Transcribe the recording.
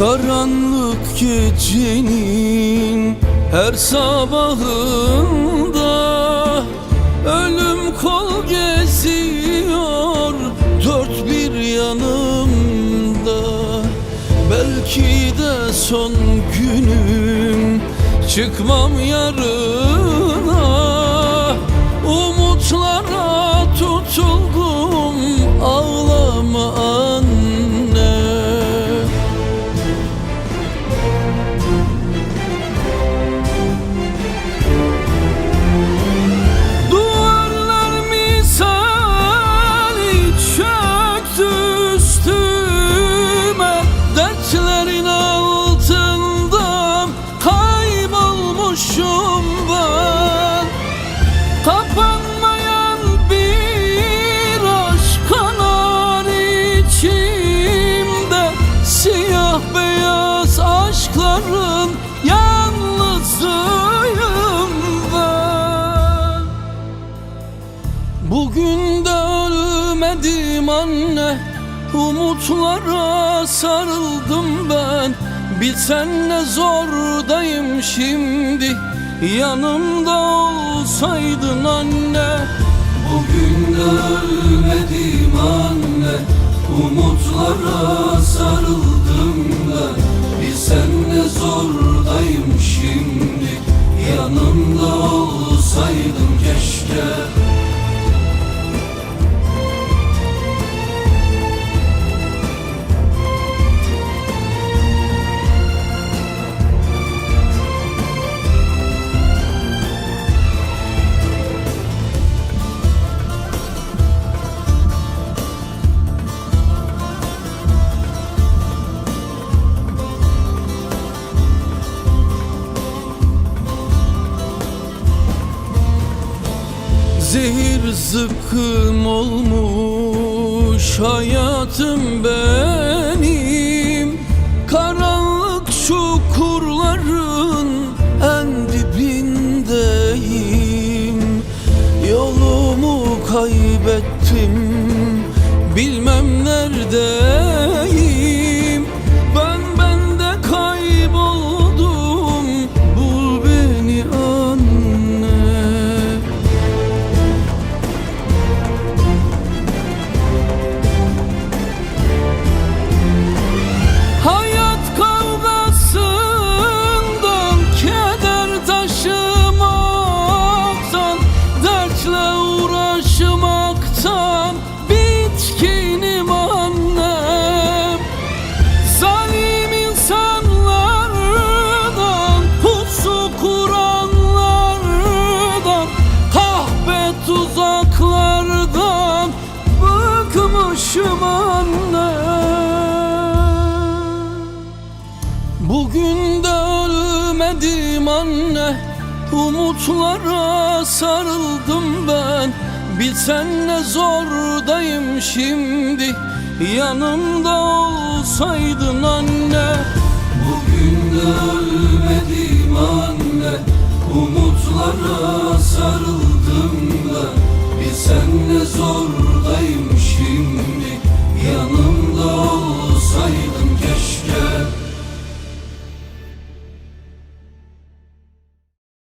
Karanlık gecenin her sabahında Ölüm kol geziyor dört bir yanımda Belki de son günüm çıkmam yarına Umutlara tutuldum Umutlara sarıldım ben. Bilsen ne zordayım şimdi. Yanımda olsaydın anne. Bugün de ölmedim anne. Umutlara sarıldım ben. Bilsen ne zordayım şimdi. Yanımda olsaydın keşke Zehir zıkkım olmuş hayatım benim. Karanlık çukurların en dibindeyim. Yolumu kaybettim bilmem neredeyim bitkinim annem. Zalim insanlardan pusu kuranlardan kahpe tuzaklardan bıkmışım annem. Bugün de ölmedim anne Umutlara sarıldım ben Bilsen ne zordayım şimdi Yanımda olsaydın anne. Bugün de ölmedim anne Umutlara sarıldım da Bilsen ne zordayım şimdi Yanımda